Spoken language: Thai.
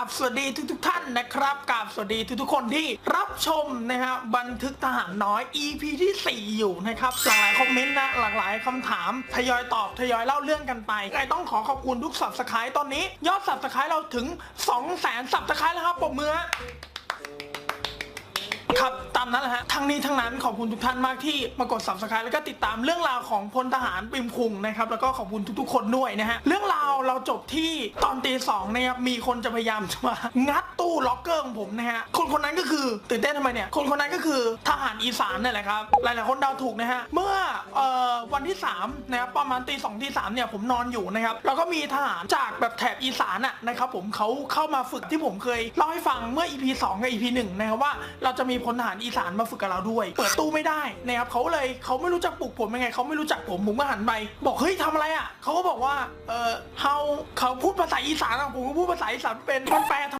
ราบสวัสดีทุกทุกท่านนะครับกราบสวัสดีทุกทุกคนที่รับชมนะฮะบันทึกทหารน้อย EP ที่ 4 อยู่นะครับหลากหลายคอมเมนต์นะหลากหลายคำถามทยอยตอบทยอยเล่าเรื่องกันไปไงต้องขอขอบคุณทุกสับสไครต์ตอนนี้ ยอดสับสไครต์เราถึง 2 0 0 0 0 0สับสไครต์แล้วครับปมเมือามนั้นแหละฮะทั้งนี้ทั้งนั้นขอบคุณทุกท่านมากที่มากด subscribe แล้วก็ติดตามเรื่องราวของพลทหารปิมคุงนะครับแล้วก็ขอบคุณทุกๆ คนด้วยนะฮะเรื่องราวเราจบที่ตอนตีสองนะครับมีคนจะพยายามจะมางัดตู้ล็อกเกอร์ของผมนะฮะคนคนนั้นก็คือตื่นเต้นทำไมเนี่ยคนคนนั้นก็คือทหารอีสานนี่แหละครับหลายๆคนเดาถูกนะฮะเมื่อเอ่อ ที่3นะครับประมาณตีสองตีสามเนี่ยผมนอนอยู่นะครับแล้วก็มีทหารจากแบบแถบอีสานอะนะครับผมเขาเข้ามาฝึกที่ผมเคยเล่าให้ฟังเมื่อ EP 2กับ EP 1นะครับว่าเราจะมีพลทหารอีสานมาฝึกกับเราด้วย เปิดตู้ไม่ได้นะครับเขาเลยเขาไม่รู้จักปลุกผมยังไงเขาไม่รู้จักผมผมก็หันไปบอกเฮ้ยทำอะไรอะเขาก็บอกว่าเออเฮาเขาพูดภาษาอีสานอะผมก็พูดภาษาอีสานเป็นมันแปล